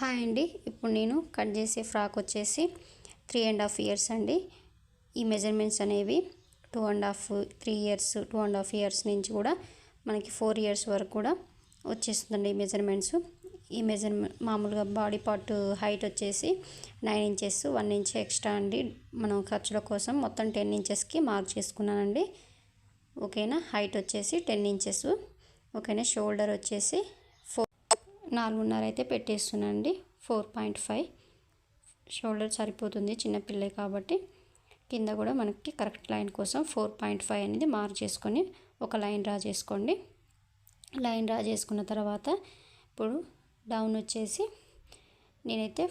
Hi అండి. ఇప్పుడు నేను కట్ చేసే ఫ్రాక్ వచ్చేసి త్రీ అండ్ హాఫ్ ఇయర్స్ అండి. ఈ మెజర్మెంట్స్ అనేవి two and half three years two and half years నుంచి కూడా మనకి ఫోర్ ఇయర్స్ వరకు కూడా వచ్చేస్తుందండి ఈ మెజర్మెంట్స్ ఈ మెజర్మెంట్ మామూలుగా బాడీ పార్ట్ హైట్ వచ్చేసి nine inches one inch extra అండి. మనం ఖర్చుల కోసం మొత్తం టెన్ ఇంచెస్కి మార్క్ చేసుకున్నానండి. ఓకేనా? హైట్ వచ్చేసి టెన్ ఇంచెస్ ఓకేనా? షోల్డర్ వచ్చేసి నాలుగున్నర అయితే పెట్టేస్తున్నానండి. Four point five. షోల్డర్ సరిపోతుంది చిన్నపిల్లే కాబట్టి. కింద కూడా మనకి కరెక్ట్ లైన్ కోసం ఫోర్ పాయింట్ ఫైవ్ అనేది మార్క్ చేసుకొని ఒక లైన్ డ్రా చేసుకోండి. లైన్ డ్రా చేసుకున్న తర్వాత ఇప్పుడు డౌన్ వచ్చేసి నేనైతే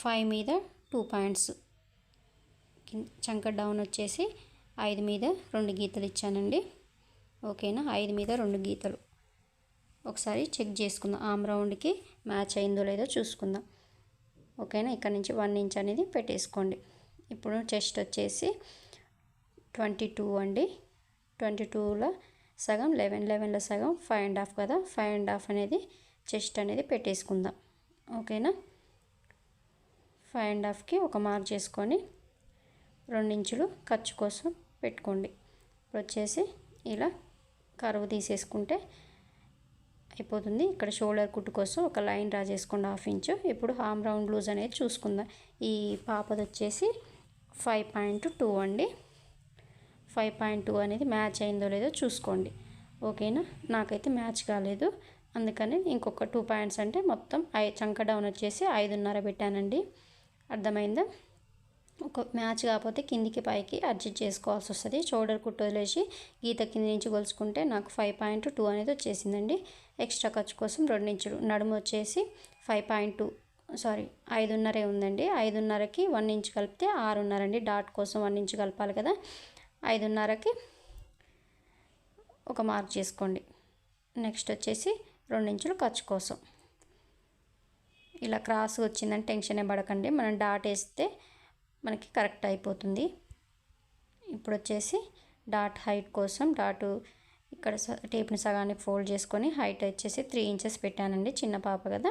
ఫైవ్ మీద టూ పాయింట్స్ చంక డౌన్ వచ్చేసి ఐదు మీద రెండు గీతలు ఇచ్చానండి. ఓకేనా? ఐదు మీద రెండు గీతలు. ఒకసారి చెక్ చేసుకుందాం. ఆమ్ రౌండ్కి మ్యాచ్ అయిందో లేదో చూసుకుందాం. ఓకేనా? ఇక్కడ నుంచి వన్ ఇంచ్ అనేది పెట్టేసుకోండి. ఇప్పుడు చెస్ట్ వచ్చేసి ట్వంటీ టూ అండి. ట్వంటీ టూలో సగం లెవెన్ లెవెన్లో సగం ఫైవ్ అండ్ హాఫ్ కదా? ఫైవ్ అండ్ హాఫ్ అనేది చెస్ట్ అనేది పెట్టేసుకుందాం. ఓకేనా? ఫైవ్ అండ్ హాఫ్కి ఒక మార్క్ చేసుకొని రెండించులు ఖర్చు కోసం పెట్టుకోండి. ఇప్పుడు వచ్చేసి ఇలా కరువు తీసేసుకుంటే అయిపోతుంది. ఇక్కడ షోల్డర్ కుట్టు కోసం ఒక లైన్ డ్రా చేసుకోండి హాఫ్ ఇంచు. ఇప్పుడు హామ్ రౌండ్ లూజ్ అనేది చూసుకుందాం. ఈ పాపది వచ్చేసి ఫైవ్ పాయింట్ టూ అండి. ఫైవ్ పాయింట్ టూ అనేది మ్యాచ్ అయిందో లేదో చూసుకోండి. ఓకేనా? నాకైతే మ్యాచ్ కాలేదు. అందుకని ఇంకొక టూ పాయింట్స్ అంటే మొత్తం ఐ చంక డౌన్ వచ్చేసి ఐదున్నర పెట్టానండి. అర్థమైందా? ఒక మ్యాచ్ కాకపోతే కిందికి పైకి అడ్జస్ట్ చేసుకోవాల్సి వస్తుంది. షోల్డర్ కుట్టు వదిలేసి గీత కింది నుంచి కొలుచుకుంటే నాకు ఫైవ్ పాయింట్ టూ అనేది వచ్చేసిందండి. ఎక్స్ట్రా ఖర్చు కోసం రెండు ఇంచులు నడుము వచ్చేసి ఫైవ్ పాయింట్ టూ సారీ ఐదున్నరే ఉందండి. ఐదున్నరకి వన్ ఇంచ్ కలిపితే ఆరున్నర అండి. డాట్ కోసం వన్ ఇంచ్ కలపాలి కదా. ఐదున్నరకి ఒక మార్క్ చేసుకోండి. నెక్స్ట్ వచ్చేసి రెండు ఇంచులు ఖర్చు కోసం. ఇలా క్రాస్ వచ్చిందని టెన్షన్ పడకండి. మనం డాట్ వేస్తే మనకి కరెక్ట్ అయిపోతుంది. ఇప్పుడు వచ్చేసి డాట్ హైట్ కోసం డాటు ఇక్కడ టేప్ని సగానికి ఫోల్డ్ చేసుకొని హైట్ వచ్చేసి త్రీ ఇంచెస్ పెట్టానండి చిన్న పాప కదా.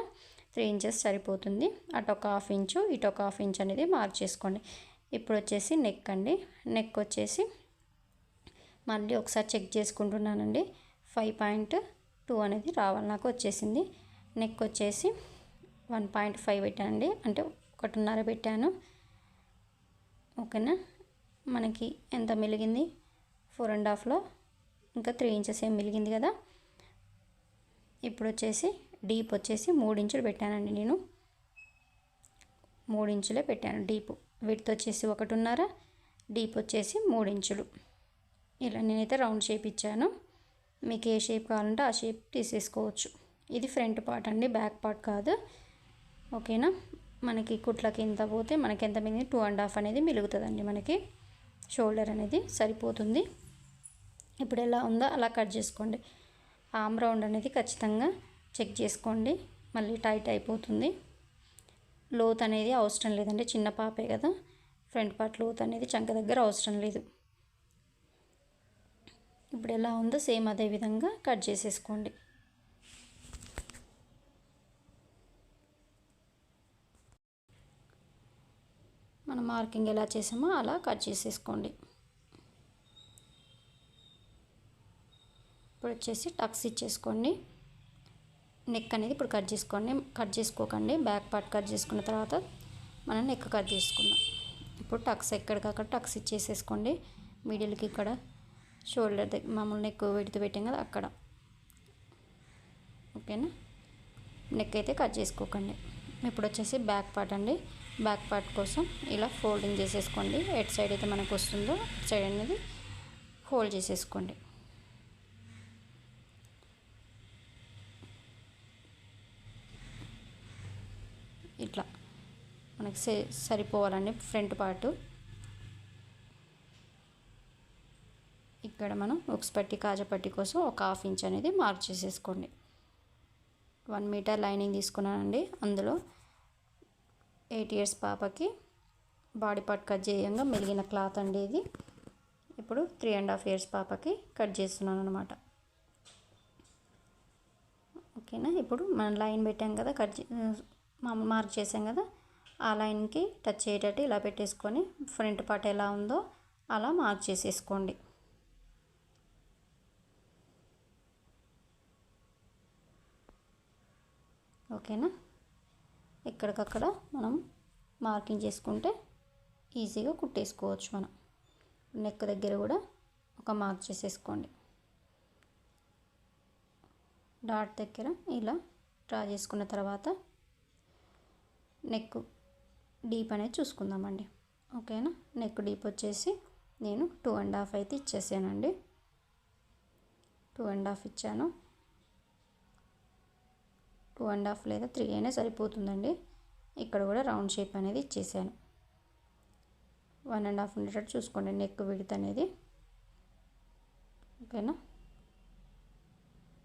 త్రీ ఇంచెస్ సరిపోతుంది. అటు ఒక హాఫ్ ఇంచు ఇటు ఒక హాఫ్ ఇంచ్ అనేది మార్క్ చేసుకోండి ఇప్పుడు వచ్చేసి నెక్ అండి. నెక్ వచ్చేసి మళ్ళీ ఒకసారి చెక్ చేసుకుంటున్నానండి. ఫైవ్ పాయింట్ టూ అనేది రావాలి నాకు వచ్చేసింది. నెక్ వచ్చేసి వన్ పాయింట్ ఫైవ్ పెట్టానండి. అంటే ఒకటిన్నర పెట్టాను. ఓకేనా? మనకి ఎంత మిలిగింది? ఫోర్ అండ్ హాఫ్లో ఇంకా త్రీ ఇంచెస్ ఏం మిలిగింది కదా? ఇప్పుడు వచ్చేసి డీప్ వచ్చేసి మూడు ఇంచులు పెట్టానండి నేను. మూడు ఇంచులే పెట్టాను డీప్. విడ్త్ వచ్చేసి ఒకటిన్నర డీప్ వచ్చేసి మూడు ఇంచులు. ఇలా నేనైతే రౌండ్ షేప్ ఇచ్చాను. మీకు ఏ షేప్ కావాలంటే ఆ షేప్ తీసేసుకోవచ్చు. ఇది ఫ్రంట్ పార్ట్ అండి బ్యాక్ పార్ట్ కాదు. ఓకేనా? మనకి కుట్లకి ఇంత పోతే మనకి ఎంత మిగిలింది? టూ అండ్ హాఫ్ అనేది మిలుగుతుందండి మనకి. షోల్డర్ అనేది సరిపోతుంది. ఇప్పుడు ఎలా ఉందో అలా కట్ చేసుకోండి. ఆమ్ రౌండ్ అనేది ఖచ్చితంగా చెక్ చేసుకోండి. మళ్ళీ టైట్ అయిపోతుంది. లోత్ అనేది అవసరం లేదండి. చిన్న పాపే కదా. ఫ్రంట్ పార్ట్ లోత్ అనేది చంక దగ్గర అవసరం లేదు. ఇప్పుడు ఎలా ఉందో సేమ్ అదే విధంగా కట్ చేసేసుకోండి. మనం మార్కింగ్ ఎలా చేసామో అలా కట్ చేసేసుకోండి. ఇప్పుడు వచ్చేసి టక్స్ ఇచ్చేసుకోండి. నెక్ అనేది ఇప్పుడు కట్ చేసుకోండి. కట్ చేసుకోకండి. బ్యాక్ పార్ట్ కట్ చేసుకున్న తర్వాత మనం నెక్ కట్ చేసుకుందాం. ఇప్పుడు టక్స్ ఎక్కడికక్కడ టక్స్ ఇచ్చేసేసుకోండి. మిడిల్కి ఇక్కడ షోల్డర్ దగ్గర మామూలు నెక్ విడితే పెట్టాం కదా అక్కడ. ఓకేనా? నెక్ అయితే కట్ చేసుకోకండి. ఇప్పుడు వచ్చేసి బ్యాక్ పార్ట్ అండి. బ్యాక్ పార్ట్ కోసం ఇలా ఫోల్డింగ్ చేసేసుకోండి. ఎట్ సైడ్ అయితే మనకు వస్తుందో అటు సైడ్ అనేది ఫోల్డ్ చేసేసుకోండి. ఇట్లా మనకి సరిపోవాలండి ఫ్రంట్ పార్టు. ఇక్కడ మనం ఉక్స్ పట్టి కాజపట్టి కోసం ఒక హాఫ్ ఇంచ్ అనేది మార్క్ చేసేసుకోండి. వన్ మీటర్ లైనింగ్ తీసుకున్నానండి అందులో. ఎయిట్ ఇయర్స్ పాపకి బాడీ పార్ట్ కట్ చేయంగా మెలిగిన క్లాత్ అండి ఇది. ఇప్పుడు త్రీ అండ్ హాఫ్ ఇయర్స్ పాపకి కట్ చేస్తున్నాను అనమాట ఓకేనా? ఇప్పుడు మనం లైన్ పెట్టాం కదా కట్ మామూలు మార్క్ చేసాం కదా ఆ లైన్కి టచ్ అయ్యేటట్టు ఇలా పెట్టేసుకొని ఫ్రంట్ పార్ట్ ఎలా ఉందో అలా మార్క్ చేసేసుకోండి. ఓకేనా? ఎక్కడికక్కడ మనం మార్కింగ్ చేసుకుంటే ఈజీగా కుట్టేసుకోవచ్చు మనం. నెక్ దగ్గర కూడా ఒక మార్క్ చేసేసుకోండి. డాట్ దగ్గర ఇలా డ్రా చేసుకున్న తర్వాత నెక్ డీప్ అనేది చూసుకుందామండి. ఓకేనా? నెక్ డీప్ వచ్చేసి నేను టూ అండ్ హాఫ్ అయితే ఇచ్చేసానండి. టూ అండ్ హాఫ్ ఇచ్చాను. టూ అండ్ హాఫ్ లేదా త్రీ అయినా సరిపోతుందండి. ఇక్కడ కూడా రౌండ్ షేప్ అనేది ఇచ్చేసాను. వన్ అండ్ హాఫ్ ఉండేటట్టు చూసుకోండి నెక్ విడత్ అనేది. ఓకేనా?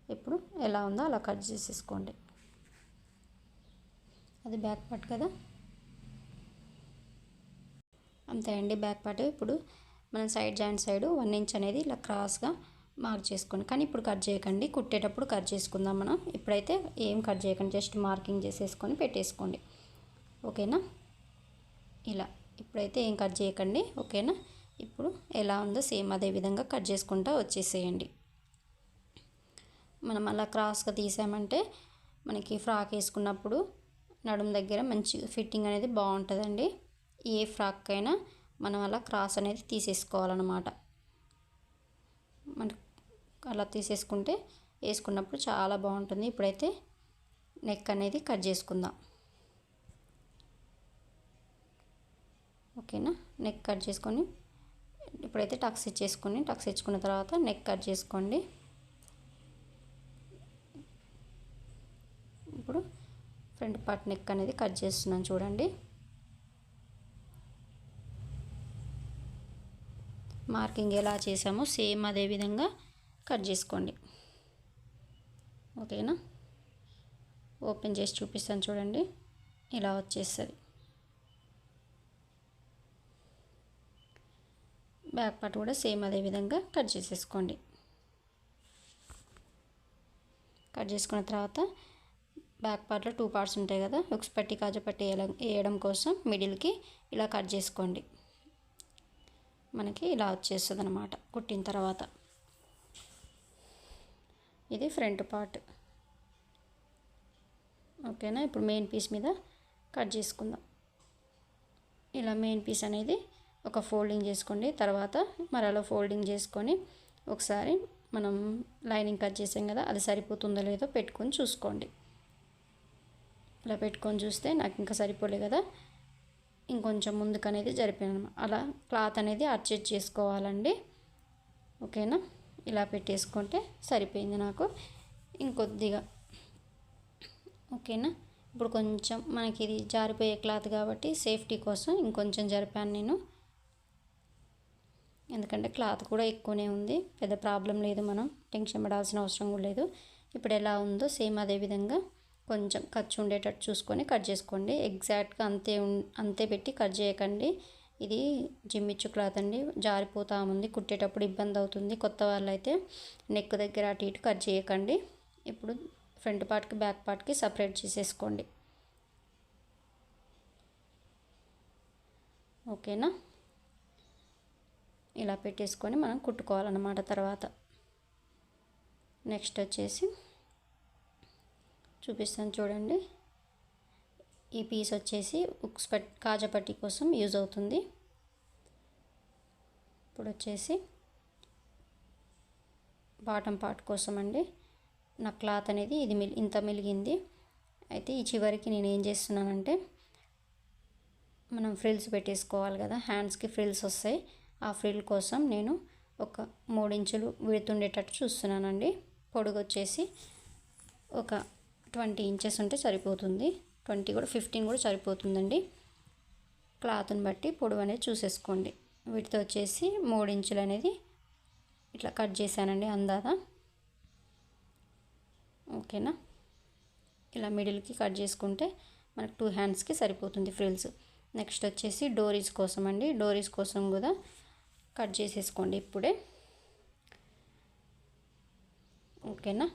ఇప్పుడు ఎలా ఉందో అలా కట్ చేసేసుకోండి. అది బ్యాక్ పార్ట్ కదా? అంతే అండి బ్యాక్ పార్ట్. ఇప్పుడు మనం side joint side one inch అనేది ఇలా క్రాస్గా మార్క్ చేసుకోండి కానీ ఇప్పుడు కట్ చేయకండి. కుట్టేటప్పుడు కట్ చేసుకుందాం మనం. ఇప్పుడైతే ఏం కట్ చేయకండి. జస్ట్ మార్కింగ్ చేసేసుకొని పెట్టేసుకోండి. ఓకేనా? ఇలా. ఇప్పుడైతే ఏం కట్ చేయకండి. ఓకేనా? ఇప్పుడు ఎలా ఉందో సేమ్ అదే విధంగా కట్ చేసుకుంటా వచ్చేసేయండి. మనం అలా క్రాస్గా తీసామంటే మనకి ఫ్రాక్ వేసుకున్నప్పుడు నడుం దగ్గర మంచి ఫిట్టింగ్ అనేది బాగుంటుందండి. ఏ ఫ్రాక్ అయినా మనం అలా క్రాస్ అనేది తీసేసుకోవాలన్నమాట. మనకు అలా తీసేసుకుంటే వేసుకున్నప్పుడు చాలా బాగుంటుంది. ఇప్పుడైతే నెక్ అనేది కట్ చేసుకుందాం. ఓకేనా? నెక్ కట్ చేసుకొని ఇప్పుడైతే టక్స్ ఇచ్చేసుకొని టక్స్ ఇచ్చుకున్న తర్వాత నెక్ కట్ చేసుకోండి. ఇప్పుడు ఫ్రంట్ పార్ట్ నెక్ అనేది కట్ చేస్తున్నాను చూడండి. మార్కింగ్ ఎలా చేసామో సేమ్ అదే విధంగా కట్ చేసుకోండి. ఓకేనా? ఓపెన్ చేసి చూపిస్తాను చూడండి. ఇలా వచ్చేస్తుంది. బ్యాక్ పార్ట్ కూడా సేమ్ అదే విధంగా కట్ చేసేసుకోండి. కట్ చేసుకున్న తర్వాత బ్యాక్ పార్ట్లో టూ పార్ట్స్ ఉంటాయి కదా ఉక్స్ పట్టి కాజు పట్టి వేయడం కోసం మిడిల్కి ఇలా కట్ చేసుకోండి. మనకి ఇలా వచ్చేస్తుంది అనమాట కుట్టిన తర్వాత. ఇది ఫ్రంట్ పార్ట్. ఓకేనా? ఇప్పుడు మెయిన్ పీస్ మీద కట్ చేసుకుందాం. ఇలా మెయిన్ పీస్ అనేది ఒక ఫోల్డింగ్ చేసుకోండి. తర్వాత మరి అలా ఫోల్డింగ్ చేసుకొని ఒకసారి మనం లైనింగ్ కట్ చేసాం కదా అది సరిపోతుందో లేదో పెట్టుకొని చూసుకోండి. ఇలా పెట్టుకొని చూస్తే నాకు ఇంకా సరిపోలే కదా. ఇంకొంచెం ముందుకు అనేది జరిపాను అలా క్లాత్ అనేది అడ్జస్ట్ చేసుకోవాలండి. ఓకేనా? ఇలా పెట్టేసుకుంటే సరిపోయింది నాకు. ఇంకొద్దిగా. ఓకేనా? ఇప్పుడు కొంచెం మనకి ఇది జారిపోయే క్లాత్ కాబట్టి సేఫ్టీ కోసం ఇంకొంచెం జరిపాను నేను. ఎందుకంటే క్లాత్ కూడా ఎక్కువనే ఉంది. పెద్ద ప్రాబ్లం లేదు మనం. టెన్షన్ పడాల్సిన అవసరం కూడా లేదు. ఇప్పుడు ఎలా ఉందో సేమ్ అదే విధంగా కొంచెం ఖర్చు ఉండేటట్టు చూసుకొని కట్ చేసుకోండి. ఎగ్జాక్ట్గా అంతే అంతే పెట్టి కట్ చేయకండి. ఇది జిమ్మిచ్చు క్లాత్ అండి. జారిపోతూ ఉంది. కుట్టేటప్పుడు ఇబ్బంది అవుతుంది. కొత్త వాళ్ళైతే నెక్ దగ్గర అటు ఇటు కట్ చేయకండి. ఇప్పుడు ఫ్రంట్ పార్ట్కి బ్యాక్ పార్ట్కి సపరేట్ చేసేసుకోండి. ఓకేనా? ఇలా పెట్టేసుకొని మనం కుట్టుకోవాలన్నమాట తర్వాత. నెక్స్ట్ వచ్చేసి చూపిస్తాను చూడండి. ఈ పీస్ వచ్చేసి ఉక్స్ పట్ కాజపట్టి కోసం యూజ్ అవుతుంది. ఇప్పుడు వచ్చేసి బాటం పార్ట్ కోసం అండి. నా క్లాత్ అనేది ఇది మిల్ ఇంత మిలిగింది. అయితే ఈ చివరికి నేను ఏం చేస్తున్నానంటే మనం ఫ్రిల్స్ పెట్టేసుకోవాలి కదా హ్యాండ్స్కి ఫ్రిల్స్ వస్తాయి. ఆ ఫ్రిల్ కోసం నేను ఒక మూడించులు విడుతుండేటట్టు చూస్తున్నానండి. పొడుగు వచ్చేసి ఒక ట్వంటీ ఇంచెస్ ఉంటే సరిపోతుంది. ట్వంటీ కూడా ఫిఫ్టీన్ కూడా సరిపోతుందండి. క్లాత్ని బట్టి పొడవు అనేది చూసేసుకోండి. వీటితో వచ్చేసి మూడు ఇంచులు అనేది ఇట్లా కట్ చేశానండి అందాదా. ఓకేనా? ఇలా మిడిల్కి కట్ చేసుకుంటే మనకు టూ హ్యాండ్స్కి సరిపోతుంది ఫ్రిల్స్. నెక్స్ట్ వచ్చేసి డోరీస్ కోసం అండి. డోరీస్ కోసం కూడా కట్ చేసేసుకోండి ఇప్పుడే. ఓకేనా?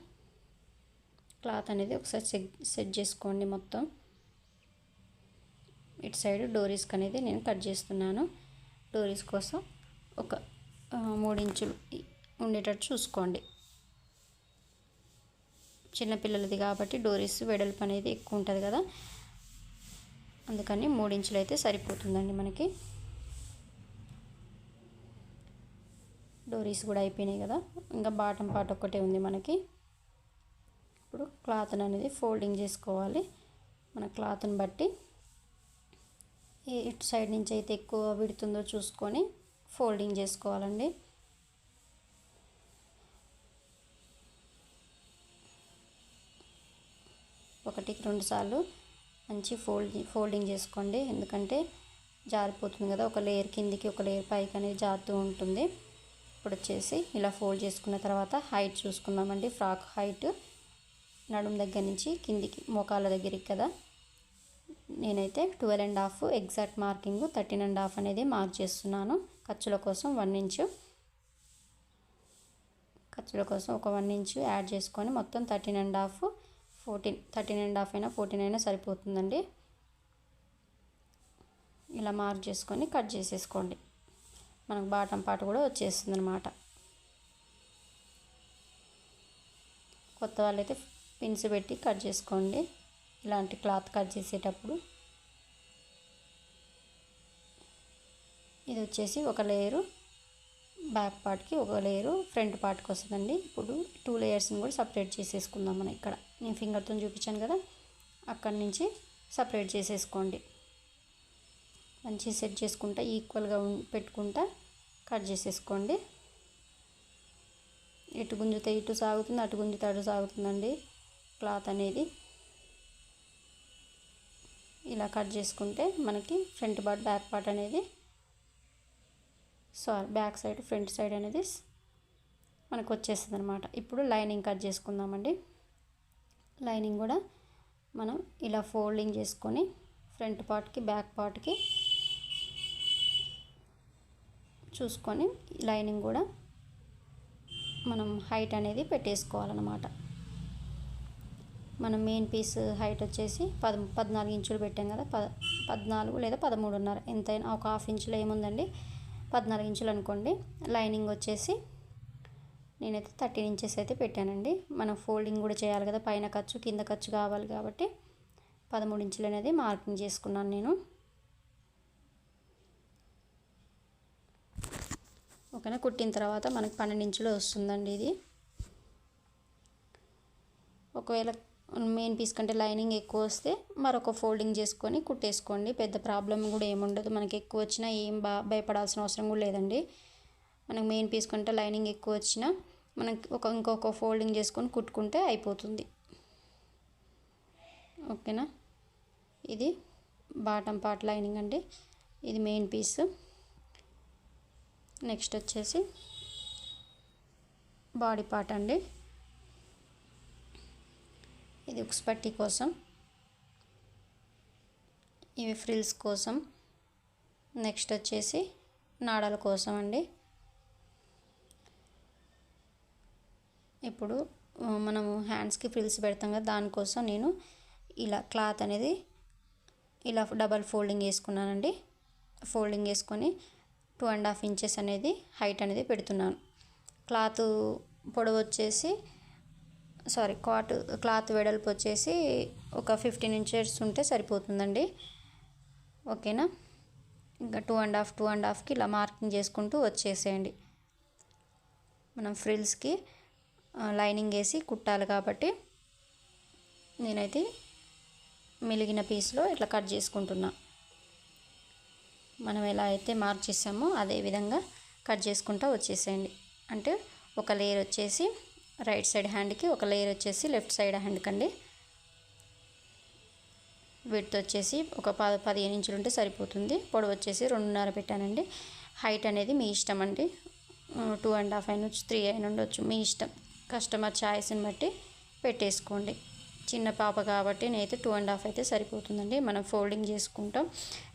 క్లాత్ అనేది ఒకసారి సెట్ సెట్ చేసుకోండి మొత్తం. ఇటు సైడ్ డోరీస్కి అనేది నేను కట్ చేస్తున్నాను. డోరీస్ కోసం ఒక మూడించులు మూడు ఇంచులు ఉండేటట్టు చూసుకోండి. చిన్నపిల్లలది కాబట్టి డోరీస్ వెడల్పు అనేది ఎక్కువ ఉంటుంది కదా. అందుకని మూడించులు అయితే సరిపోతుందండి మనకి. డోరీస్ కూడా అయిపోయినాయి కదా. ఇంకా బాటం పార్ట్ ఒక్కటే ఉంది మనకి. ఇప్పుడు క్లాత్ అనేది ఫోల్డింగ్ చేసుకోవాలి. మన క్లాత్ని బట్టి ఇటు సైడ్ నుంచి అయితే ఎక్కువ విడుతుందో చూసుకొని ఫోల్డింగ్ చేసుకోవాలండి. ఒకటికి రెండు సార్లు మంచి ఫోల్డ్ ఫోల్డింగ్ చేసుకోండి. ఎందుకంటే జారిపోతుంది కదా ఒక లేయర్ కిందికి ఒక లేయర్ పైకి అనేది జారుతూ ఉంటుంది. ఇప్పుడు వచ్చేసి ఇలా ఫోల్డ్ చేసుకున్న తర్వాత హైట్ చూసుకుందామండి. ఫ్రాక్ హైట్ నడుము దగ్గర నుంచి కిందికి మోకాళ్ళ దగ్గరికి కదా. నేనైతే twelve and half exact marking thirteen and half అనేది మార్క్ చేస్తున్నాను. ఖర్చుల కోసం వన్ ఇంచు. ఖర్చుల కోసం ఒక వన్ ఇంచు యాడ్ చేసుకొని మొత్తం thirteen and half fourteen thirteen and half అయినా ఫోర్టీన్ అయినా సరిపోతుందండి. ఇలా మార్క్ చేసుకొని కట్ చేసేసుకోండి. మనకు బాటం పాట కూడా వచ్చేస్తుంది అనమాట కొత్త వాళ్ళైతే పిన్స్ పెట్టి కట్ చేసుకోండి. ఇలాంటి క్లాత్ కట్ చేసేటప్పుడు ఇది వచ్చేసి ఒక లేయరు బ్యాక్ పార్ట్కి ఒక లేయరు ఫ్రంట్ పార్ట్కి వస్తుందండి. ఇప్పుడు టూ లేయర్స్ని కూడా సపరేట్ చేసేసుకుందాం మనం ఇక్కడ. నేను ఫింగర్తో చూపించాను కదా అక్కడి నుంచి సపరేట్ చేసేసుకోండి. మంచి సెట్ చేసుకుంటా ఈక్వల్గా పెట్టుకుంటా కట్ చేసేసుకోండి. ఇటు గుంజితే ఇటు సాగుతుంది అటు గుంజితే అటు సాగుతుందండి క్లాత్ అనేది. ఇలా కట్ చేసుకుంటే మనకి ఫ్రంట్ పార్ట్ బ్యాక్ పార్ట్ అనేది sorry back side front side అనేది మనకు వచ్చేస్తుంది అనమాట ఇప్పుడు లైనింగ్ కట్ చేసుకుందామండి. లైనింగ్ కూడా మనం ఇలా ఫోల్డింగ్ చేసుకొని ఫ్రంట్ పార్ట్కి బ్యాక్ పార్ట్కి చూసుకొని లైనింగ్ కూడా మనం హైట్ అనేది పెట్టేసుకోవాలన్నమాట. మనం మెయిన్ పీస్ హైట్ వచ్చేసి పద పద్నాలుగు ఇంచులు పెట్టాం కదా పద పద్నాలుగు లేదా పదమూడున్నర ఎంతైనా ఒక హాఫ్ ఇంచులో ఏముందండి? పద్నాలుగు ఇంచులు అనుకోండి. లైనింగ్ వచ్చేసి నేనైతే థర్టీన్ ఇంచెస్ అయితే పెట్టానండి. మనం ఫోల్డింగ్ కూడా చేయాలి కదా పైన ఖర్చు కింద ఖర్చు కావాలి కాబట్టి పదమూడు ఇంచులు అనేది మార్కింగ్ చేసుకున్నాను నేను. ఓకేనా? కుట్టిన తర్వాత మనకి పన్నెండు ఇంచులు వస్తుందండి ఇది. ఒకవేళ మెయిన్ పీస్ కంటే లైనింగ్ ఎక్కువ వస్తే మరొక ఫోల్డింగ్ చేసుకొని కుట్టేసుకోండి. పెద్ద ప్రాబ్లం కూడా ఏముండదు మనకి ఎక్కువ వచ్చినా ఏం బా భయపడాల్సిన అవసరం కూడా లేదండి. మనకి మెయిన్ పీస్ కంటే లైనింగ్ ఎక్కువ వచ్చినా మనకి ఒక ఇంకొక ఫోల్డింగ్ చేసుకొని కుట్టుకుంటే అయిపోతుంది. ఓకేనా? ఇది బాటమ్ పార్ట్ లైనింగ్ అండి. ఇది మెయిన్ పీస్. నెక్స్ట్ వచ్చేసి బాడీ పార్ట్ అండి. ఇది ఉక్స్ పట్టి కోసం ఇవి ఫ్రిల్స్ కోసం నెక్స్ట్ వచ్చేసి నాడల కోసం అండి. ఇప్పుడు మనము హ్యాండ్స్కి ఫ్రిల్స్ పెడతాం కదా దానికోసం నేను ఇలా క్లాత్ అనేది ఇలా డబల్ ఫోల్డింగ్ వేసుకున్నానండి ఫోల్డింగ్ వేసుకొని టూ అండ్ హాఫ్ ఇంచెస్ అనేది హైట్ అనేది పెడుతున్నాను. క్లాత్ పొడవు వచ్చేసి సారీ కాట్ క్లాత్ వెడల్పు వచ్చేసి ఒక ఫిఫ్టీన్ ఇంచెస్ ఉంటే సరిపోతుందండి. ఓకేనా? ఇంకా two and half two and హాఫ్కి ఇలా మార్కింగ్ చేసుకుంటూ వచ్చేసేయండి. మనం ఫ్రిల్స్కి లైనింగ్ వేసి కుట్టాలి కాబట్టి నేనైతే మిలిగిన పీస్లో ఇట్లా కట్ చేసుకుంటున్నా. మనం ఎలా అయితే మార్క్ చేసామో అదే విధంగా కట్ చేసుకుంటూ వచ్చేసేయండి. అంటే ఒక లేయర్ వచ్చేసి రైట్ సైడ్ హ్యాండ్కి ఒక లేయర్ వచ్చేసి లెఫ్ట్ సైడ్ హ్యాండ్కి అండి విడ్త్ వచ్చేసి ఒక పద పదిహేను ఇంచులు ఉంటే సరిపోతుంది. పొడవు వచ్చేసి రెండున్నర పెట్టానండి. హైట్ అనేది మీ ఇష్టం అండి. టూ అండ్ హాఫ్ అయిన త్రీ అయిన ఉండొచ్చు. మీ ఇష్టం. కస్టమర్ ఛాయిస్ని బట్టి పెట్టేసుకోండి. చిన్న పాప కాబట్టి నేనైతే టూ అండ్ హాఫ్ అయితే సరిపోతుందండి. మనం ఫోల్డింగ్ చేసుకుంటాం.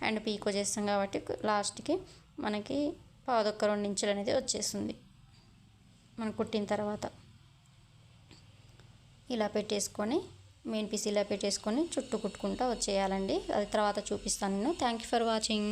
అండ్ పీకో చేస్తాం కాబట్టి లాస్ట్కి మనకి పాదొక్క రెండు ఇంచులు అనేది వచ్చేస్తుంది. మనం కుట్టిన తర్వాత. ఇలా పెట్టేసుకొని మెయిన్ పీస్ ఇలా పెట్టేసుకొని చుట్టూ కుట్టుకుంటూ వచ్చేయాలండి. అది తర్వాత చూపిస్తాను నేను. Thank you for watching